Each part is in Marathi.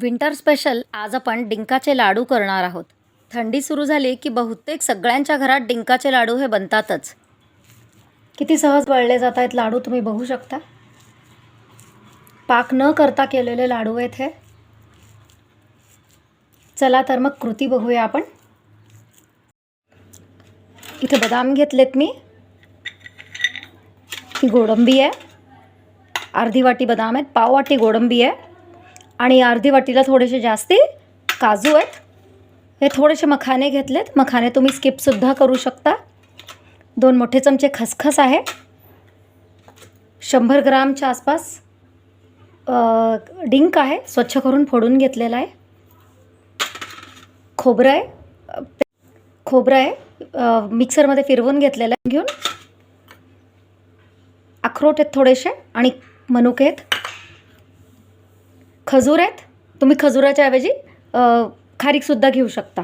विंटर स्पेशल आज आपण डिंकाचे लाडू करणार आहोत. थंडी सुरू झाली की बहुतेक सगळ्यांच्या घरात डिंकाचे लाडू हे बनतातच. किती सहज वळले जात आहेत लाडू तुम्ही बघू शकता. पाक न करता केलेले लाडू आहेत हे. चला तर मग कृती बघूया आपण. इथे बदाम घेतलेत मी. ही गोडंबी आहे. अर्धी वाटी बदाम आहेत पाव वाटी गोडंबी आहे. आणि अर्धी वाटीला थोडेसे जास्ती काजू आहेत. हे थोडेसे मखाने घेतलेत. मखाने तुम्ही स्किपसुद्धा करू शकता. दोन मोठे चमचे खसखस आहे. शंभर ग्रामच्या आसपास डिंक आहे. स्वच्छ करून फोडून घेतलेला आहे. खोबरं आहे. खोबरं आहे. मिक्सरमध्ये फिरवून घेतलेलं आहे. घेऊन अखरोट आहेत थोडेसे आणि मनुके आहेत. खजूर आहेत? तुम्ही खजुराच्या ऐवजी खारीकसुद्धा घेऊ शकता.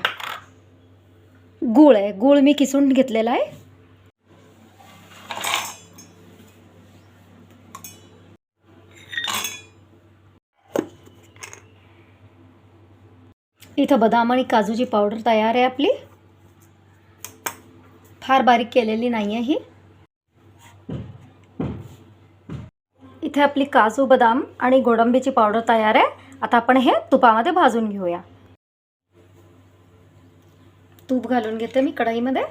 गूळ आहे. गूळ मी किसून घेतलेला आहे. इथं बदाम आणि काजूची पावडर तयार आहे आपली. फार बारीक केलेली नाही आहे ही. इथे आपली काजू बदाम आणि गोडंबीची पावडर तयार आहे. आता आपण हे तुपामध्ये भाजून घेऊया. तूप घालून घेते मी कढईमध्ये.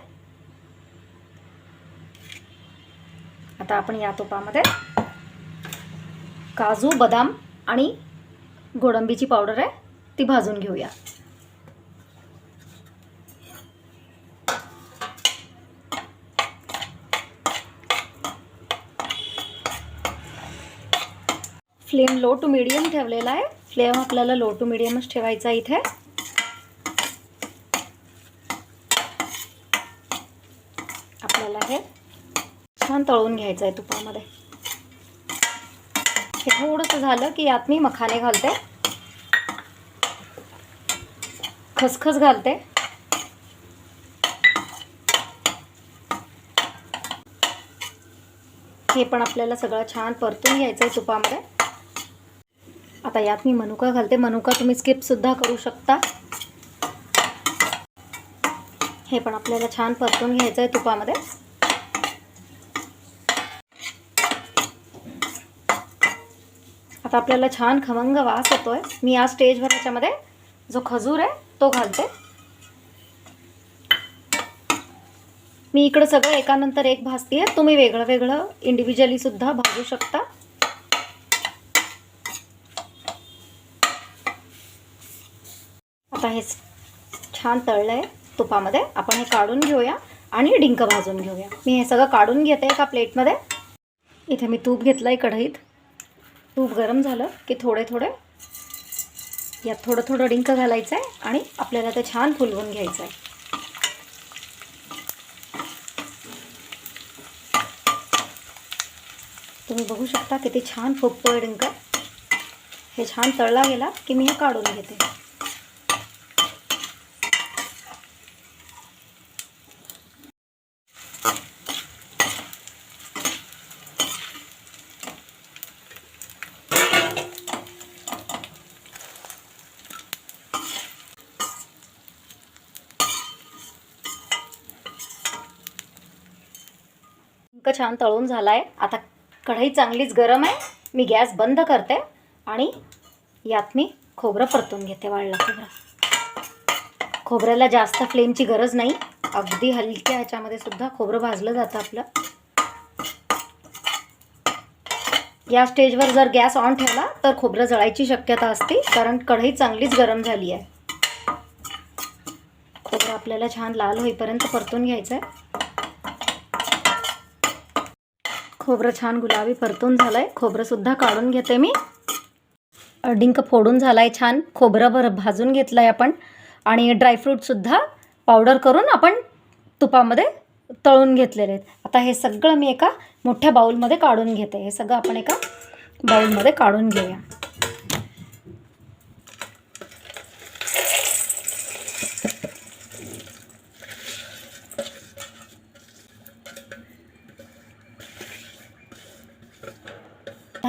आता आपण या तुपामध्ये काजू बदाम आणि गोडंबीची पावडर आहे ती भाजून घेऊया. फ्लेम लो टू मिडियम ठेवलेला आहे. फ्लेम आपल्याला लो टू मिडियमच ठेवायचा इथे. आपल्याला हे छान तळून घ्यायचं आहे तुपामध्ये. हे थोडंसं झालं की यात मी मखाने घालते. खसखस घालते. हे पण आपल्याला सगळं छान परतून घ्यायचं आहे तुपामध्ये. आता यात मी मनुका घालते. मनुका तुम्ही स्किपसुद्धा करू शकता. हे पण आपल्याला छान परतून घ्यायचं आहे तुपामध्ये. आता आपल्याला छान खमंग वास येतोय. मी या स्टेजवर याच्यामध्ये जो खजूर आहे तो घालते. मी इकडं सगळं एकानंतर एक भाजते आहे तुम्ही वेगळं वेगळं इंडिव्हिज्युअली सुद्धा भाजू शकता. आता हे छान तळलं आहे तुपामध्ये. आपण हे काढून घेऊया आणि डिंक भाजून घेऊया. मी हे सगळं काढून घेते एका प्लेटमध्ये. इथे मी तूप घेतलं आहे कढईत. तूप गरम झालं की थोडे थोडे यात थोडं थोडं डिंक घालायचं आहे आणि आपल्याला ते छान फुलवून घ्यायचं आहे तुम्ही बघू शकता किती छान फुगतोय डिंक. हे छान तळला गेला की मी हे काढून घेते. इतकं छान तळून झाला आहे आता कढई चांगलीच गरम आहे. मी गॅस बंद करते आणि यात मी खोबरं परतून घेते वाळलं खोबरं. खोबऱ्याला जास्त फ्लेमची गरज नाही. अगदी हलक्या ह्याच्यामध्ये सुद्धा खोबरं भाजलं जातं आपलं. या स्टेजवर जर गॅस ऑन ठेवला तर खोबरं जळायची शक्यता असते कारण कढई चांगलीच गरम झाली आहे खोबरं आपल्याला छान लाल होईपर्यंत परतून घ्यायचं आहे खोबरं छान गुलाबी परतून झालं आहे खोबरंसुद्धा काढून घेते मी. डिंक फोडून झाला आहे छान. खोबरं भर भाजून घेतलं आहे आपण. आणि ड्रायफ्रूटसुद्धा पावडर करून आपण तुपामध्ये तळून घेतलेले आहेत. आता हे सगळं मी एका मोठ्या बाऊलमध्ये काढून घेते. हे सगळं आपण एका बाऊलमध्ये काढून घेऊया.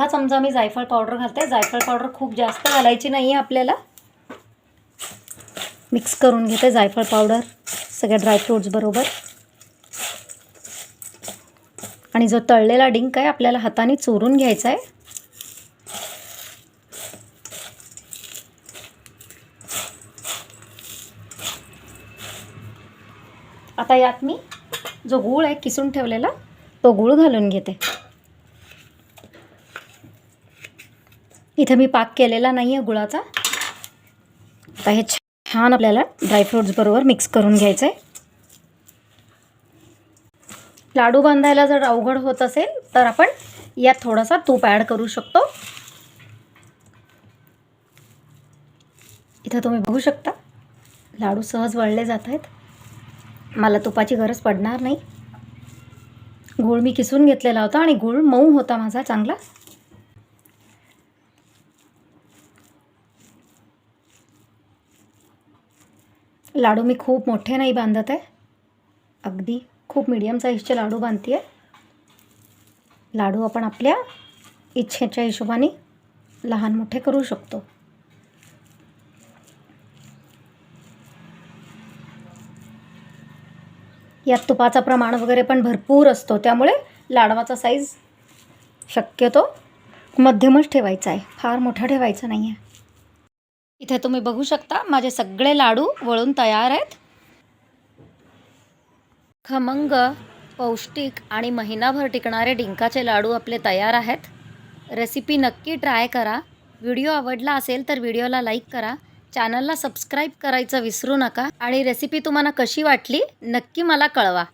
अर्धा चमचा मी जायफळ पावडर घालते. जायफळ पावडर खूप जास्त घालायची नाही आहे आपल्याला. मिक्स करून घेते जायफळ पावडर. सगळ्या ड्रायफ्रूट्स बरोबर. आणि जो तळलेला डिंक आहे आपल्याला हाताने चोरून घ्यायचा आहे आता यात मी जो गूळ आहे किसून ठेवलेला तो गूळ घालून घेते. इथे मी पाक केलेला नाही आहे गुळाचा. आता हे छान आपल्याला ड्रायफ्रूट्स बरोबर मिक्स करून घ्यायचं आहे लाडू बांधायला जर अवघड होत असेल तर आपण यात थोडासा तूप ॲड करू शकतो. इथं तुम्ही बघू शकता लाडू सहज वळले जात आहेत. मला तुपाची गरज पडणार नाही. गूळ मी किसून घेतलेला होता आणि गूळ मऊ होता माझा चांगला. लाडू मी खूप मोठे नाही बांधत आहे. अगदी खूप मिडियम साईजचे लाडू बांधते आहे लाडू आपण आपल्या इच्छेच्या हिशोबाने लहान मोठे करू शकतो. यात तुपाचं प्रमाण वगैरे पण भरपूर असतो त्यामुळे लाडवाचा साईज शक्यतो मध्यमच ठेवायचा आहे. फार मोठा ठेवायचा नाही आहे इथे तुम्ही बघू शकता माझे सगळे लाडू वळून तयार आहेत. खमंग पौष्टिक आणि महिनाभर टिकणारे डिंकाचे लाडू आपले तयार आहेत. रेसिपी नक्की ट्राय करा. व्हिडिओ आवडला असेल तर व्हिडिओला लाईक करा. चॅनलला सबस्क्राईब करायचं विसरू नका. आणि रेसिपी तुम्हाला कशी वाटली नक्की मला कळवा.